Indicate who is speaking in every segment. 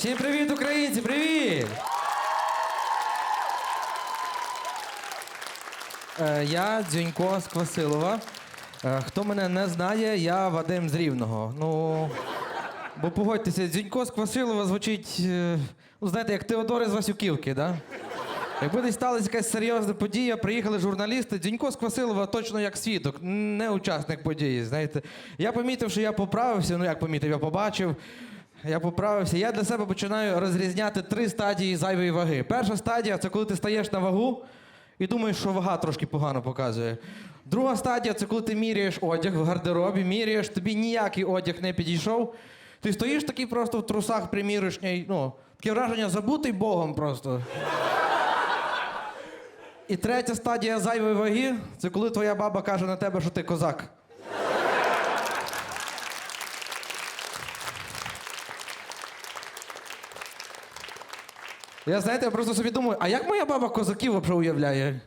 Speaker 1: Всім привіт, українці! Привіт! Е, я Дзюнько з Квасилова. Е, хто мене не знає, я Вадим з Рівного. Ну, бо погодьтеся, Дзюнько з Квасилова звучить, е, ну, знаєте, як Теодор із Васюківки, да? Якби десь сталася якась серйозна подія, приїхали журналісти, Дзюнько з Квасилова точно як свідок, не учасник події. Знаєте, я помітив, що я поправився. Ну як помітив, я побачив. Я поправився. Я для себе починаю розрізняти три стадії зайвої ваги. Перша стадія це коли ти стаєш на вагу і думаєш, що вага трошки погано показує. Друга стадія це коли ти міряєш одяг в гардеробі, міряєш, тобі ніякий одяг не підійшов. Ти стоїш такий просто в трусах примірочній, ну, таке враження забутий Богом просто. І третя стадія зайвої ваги це коли твоя баба каже на тебе, що ти козак. Я знаєте, я просто собі думаю, а як моя баба козаків уявляє?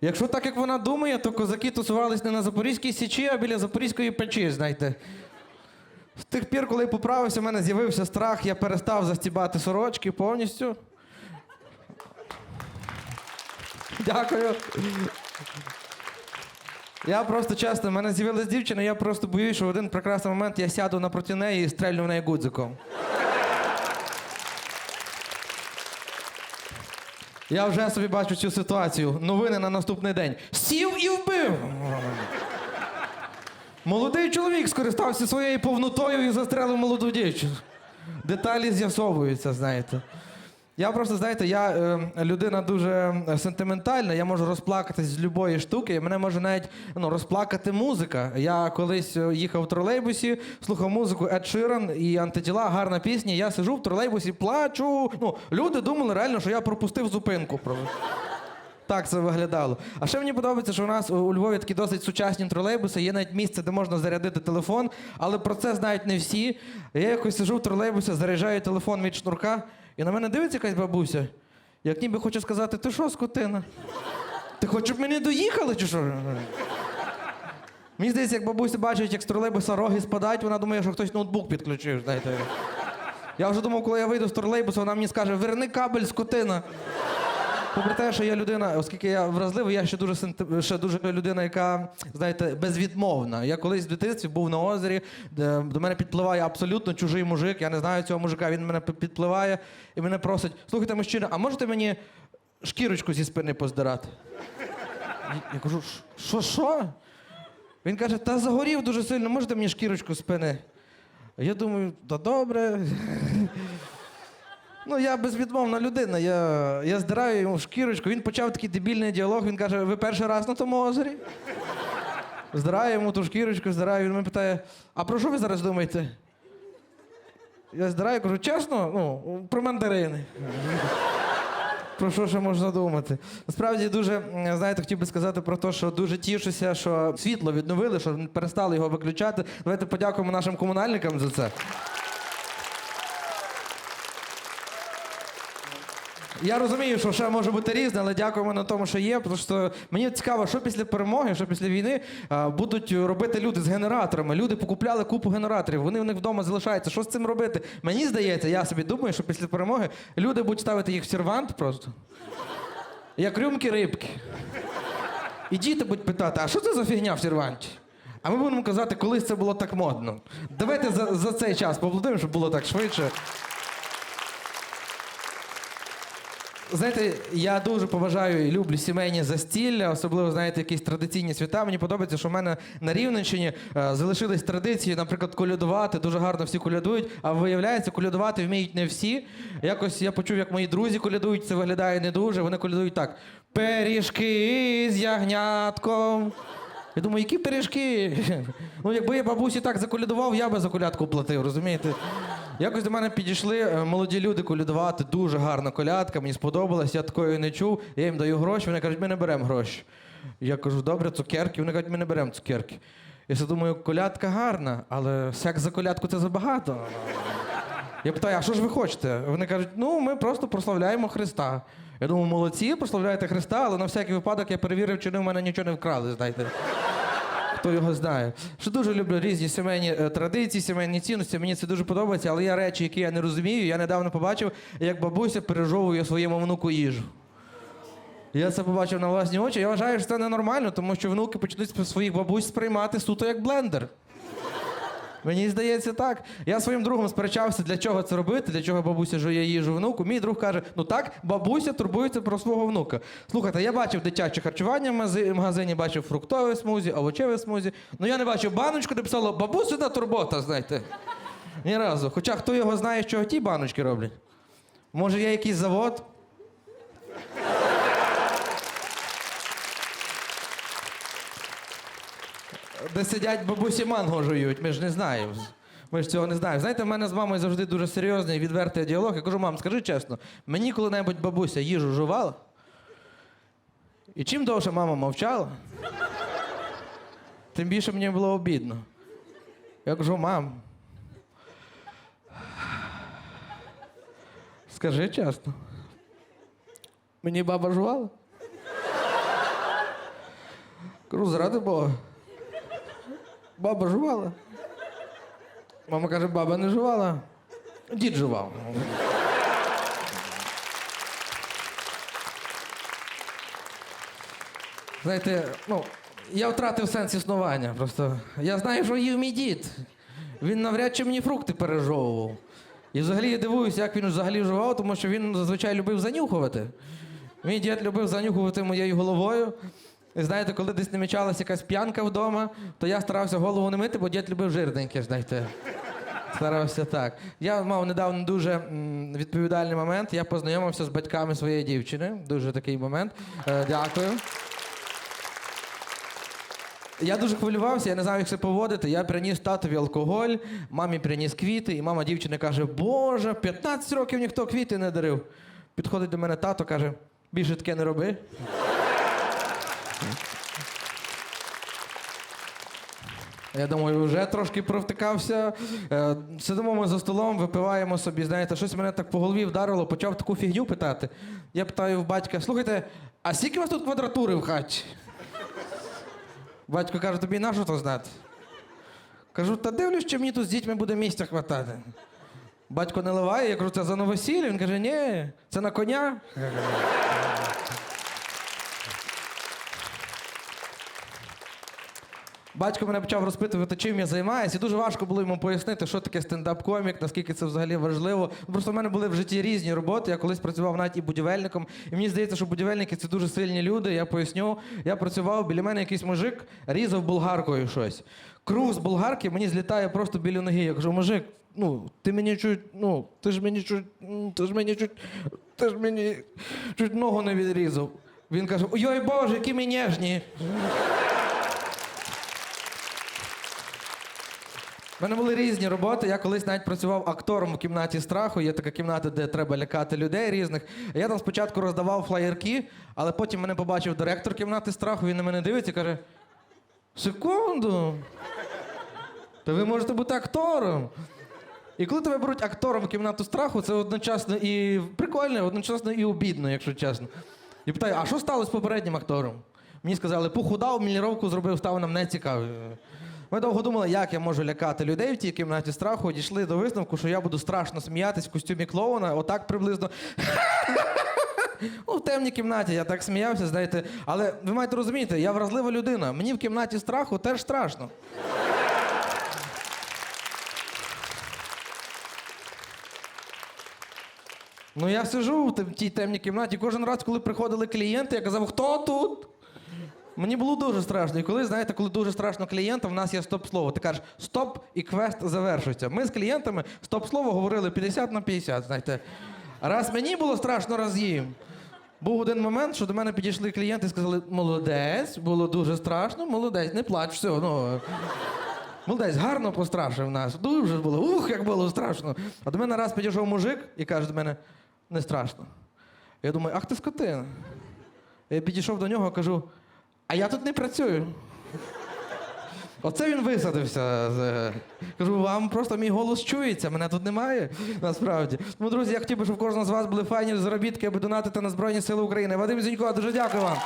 Speaker 1: Якщо так, як вона думає, то козаки тусувались не на Запорізькій Січі, а біля Запорізької печі, знаєте. З тих пір, коли я поправився, в мене з'явився страх, я перестав застібати сорочки повністю. Дякую. Я просто чесно, в мене з'явилась дівчина, я просто боюсь, що в один прекрасний момент я сяду напроти неї і стрельну в неї гудзиком. Я вже собі бачу цю ситуацію. Новини на наступний день. Сів і вбив. Молодий чоловік скористався своєю повнотою і застрелив молоду дівчину. Деталі з'ясовуються, знаєте. Я просто, знаєте, я е, людина дуже е, сентиментальна, я можу розплакатись з любої штуки, і мене може навіть ну, розплакати музика. Я колись е, їхав в тролейбусі, слухав музику Ед Ширан і антитіла, гарна пісня. Я сижу в тролейбусі, плачу. Ну, люди думали реально, що я пропустив зупинку. Так це виглядало. А ще мені подобається, що у нас у Львові такі досить сучасні тролейбуси, є навіть місце, де можна зарядити телефон, але про це знають не всі. Я якось сижу в тролейбусі, заряджаю телефон від шнурка, і на мене дивиться якась бабуся. Як ніби хоче сказати, ти що, скотина? Ти хочеш, щоб ми не доїхали, чи що? Мені здається, як бабуся бачить, як з тролейбуса роги спадають, вона думає, що хтось ноутбук підключив, знаєте. Я вже думав, коли я вийду з тролейбуса, вона мені скаже, верни кабель, скотина. Попри те, що я людина, оскільки я вразливий, я ще дуже ще дуже людина, яка, знаєте, безвідмовна. Я колись в дитинстві був на озері, де до мене підпливає абсолютно чужий мужик. Я не знаю цього мужика. Він мене пі- підпливає і мене просить: слухайте, мужчина, а можете мені шкірочку зі спини поздирати? Я- Я кажу, що що? Він каже, та загорів дуже сильно, можете мені шкірочку з спини? Я думаю, та добре. Ну, я безвідмовна людина. Я, я здираю йому шкірочку. Він почав такий дебільний діалог. Він каже: ви перший раз на тому озері? Здираю йому ту шкірочку, здираю. Він мене питає: а про що ви зараз думаєте? Я здираю, кажу, чесно, ну, про мандарини. Про що ще можна думати? Насправді дуже, знаєте, хотів би сказати про те, що дуже тішуся, що світло відновили, що перестали його виключати. Давайте подякуємо нашим комунальникам за це. Я розумію, що ще може бути різне, але дякуємо на тому, що є. Тому що мені цікаво, що після перемоги, що після війни а, будуть робити люди з генераторами. Люди покупляли купу генераторів, вони в них вдома залишаються. Що з цим робити? Мені здається, я собі думаю, що після перемоги люди будуть ставити їх в сервант просто. Як рюмки рибки. І діти будуть питати, а що це за фігня в серванті? А ми будемо казати, колись це було так модно. Давайте за, за цей час поаплодуємо, щоб було так швидше. Знаєте, я дуже поважаю і люблю сімейні застілля, особливо, знаєте, якісь традиційні свята. Мені подобається, що в мене на Рівненщині е, залишились традиції, наприклад, колядувати. Дуже гарно всі колядують, а виявляється, колядувати вміють не всі. Якось я почув, як мої друзі колядують, це виглядає не дуже. Вони колядують так: пиріжки з ягнятком. Я думаю, які пиріжки? Ну, якби я бабусі так заколядував, я би за колядку платив, розумієте? Якось до мене підійшли е, молоді люди колядувати, дуже гарна колядка, мені сподобалось, я такої не чув. Я їм даю гроші, вони кажуть, ми не беремо гроші. Я кажу, добре, цукерки. Вони кажуть, ми не беремо цукерки. Я собі думаю, колядка гарна, але секс за колядку це забагато. Я питаю, а що ж ви хочете? Вони кажуть, ну ми просто прославляємо Христа. Я думаю, молодці, прославляєте Христа, але на всякий випадок я перевірив, чи вони в мене нічого не вкрали, знаєте. Хто його знає. Що дуже люблю різні сімейні е, традиції, сімейні цінності. Мені це дуже подобається, але є речі, які я не розумію. Я недавно побачив, як бабуся пережовує своєму внуку їжу. Я це побачив на власні очі. Я вважаю, що це ненормально, тому що внуки почнуть своїх бабусь сприймати суто як блендер. Мені здається так. Я своїм другом сперечався, для чого це робити, для чого бабуся жує їжу внуку. Мій друг каже: ну так, бабуся турбується про свого внука. Слухайте, я бачив дитяче харчування в магазині, бачив фруктове смузі, овочеве смузі. Ну я не бачив баночку, де писало бабусина турбота, знаєте. Ні разу. Хоча хто його знає, що ті баночки роблять? Може, є якийсь завод? Де сидять бабусі манго жують, ми ж не знаємо. Ми ж цього не знаємо. Знаєте, в мене з мамою завжди дуже серйозний відвертий діалог. Я кажу, мам, скажи чесно, мені коли-небудь бабуся їжу жувала? І чим довше мама мовчала, тим більше мені було обідно. Я кажу, мам. Скажи чесно. Мені баба жувала? Кажу, заради Бога. Баба жувала. Мама каже, баба не жувала. Дід жував. Знаєте, ну, я втратив сенс існування. Просто я знаю, що їв мій дід. Він навряд чи мені фрукти пережовував. І взагалі я дивуюся, як він взагалі жував, тому що він зазвичай любив занюхувати. Мій дід любив занюхувати моєю головою. І знаєте, коли десь намічалася якась п'янка вдома, то я старався голову не мити, бо дід любив жирненьке, знаєте. Старався так. Я мав недавно дуже відповідальний момент. Я познайомився з батьками своєї дівчини. Дуже такий момент. Е, дякую. Я дуже хвилювався, я не знав, як себе поводити. Я приніс татові алкоголь, мамі приніс квіти, і мама дівчини каже: Боже, 15 років ніхто квіти не дарив. Підходить до мене тато, каже: більше таке не роби. Я думаю, вже трошки провтикався. Е, Сидимо ми за столом, випиваємо собі, знаєте, щось мене так по голові вдарило, почав таку фігню питати. Я питаю в батька: слухайте, а скільки у вас тут квадратури в хаті? Батько каже, тобі на що то знати? Кажу, та дивлюсь, що мені тут з дітьми буде місця хватати. Батько не ливає, я кажу, це за новосілля. Він каже, ні, це на коня. Батько мене почав розпитувати, чим я займаюся, і дуже важко було йому пояснити, що таке стендап-комік, наскільки це взагалі важливо. Просто в мене були в житті різні роботи. Я колись працював навіть і будівельником. І мені здається, що будівельники це дуже сильні люди. Я поясню. Я працював, біля мене якийсь мужик різав болгаркою щось. Круг з болгарки мені злітає просто біля ноги. Я кажу, мужик, ну, ти мені чуть, ну, ти ж мені чуть, ти ж мені чуть, ти ж мені чуть ногу не відрізав. Він каже: Ой, Боже, які ми ніжні. У мене були різні роботи. Я колись навіть працював актором в кімнаті страху. Є така кімната, де треба лякати людей різних. Я там спочатку роздавав флаєрки, але потім мене побачив директор кімнати страху. Він на мене дивиться і каже: Секунду. Та ви можете бути актором. І коли тебе беруть актором в кімнату страху, це одночасно і прикольно, одночасно і обідно, якщо чесно. І питаю, а що сталося з попереднім актором? Мені сказали, похудав, міліровку зробив, став нам не цікавий. Ми довго думали, як я можу лякати людей в тій кімнаті страху. Дійшли до висновку, що я буду страшно сміятись в костюмі клоуна, отак приблизно. Ну, в темній кімнаті я так сміявся, знаєте. Але ви маєте розуміти, я вразлива людина. Мені в кімнаті страху теж страшно. Ну, я сижу в тій темній кімнаті. Кожен раз, коли приходили клієнти, я казав, хто тут? Мені було дуже страшно. І коли, знаєте, коли дуже страшно клієнтам, в нас є стоп-слово. Ти кажеш стоп і квест завершується. Ми з клієнтами стоп-слово говорили 50 на 50, знаєте. Раз мені було страшно, раз їм. Був один момент, що до мене підійшли клієнти і сказали: молодець, було дуже страшно, молодець, не плач, все. Ну. Молодець, гарно пострашив нас. Дуже було. Ух, як було страшно. А до мене раз підійшов мужик і каже до мене, не страшно. Я думаю, ах ти скотина. Я підійшов до нього, кажу, а я тут не працюю. Оце він висадився. Кажу, вам просто мій голос чується, мене тут немає, насправді. Тому, друзі, я хотів би, щоб кожного з вас були файні заробітки, аби донатити на Збройні Сили України. Вадим Зінько, дуже дякую вам.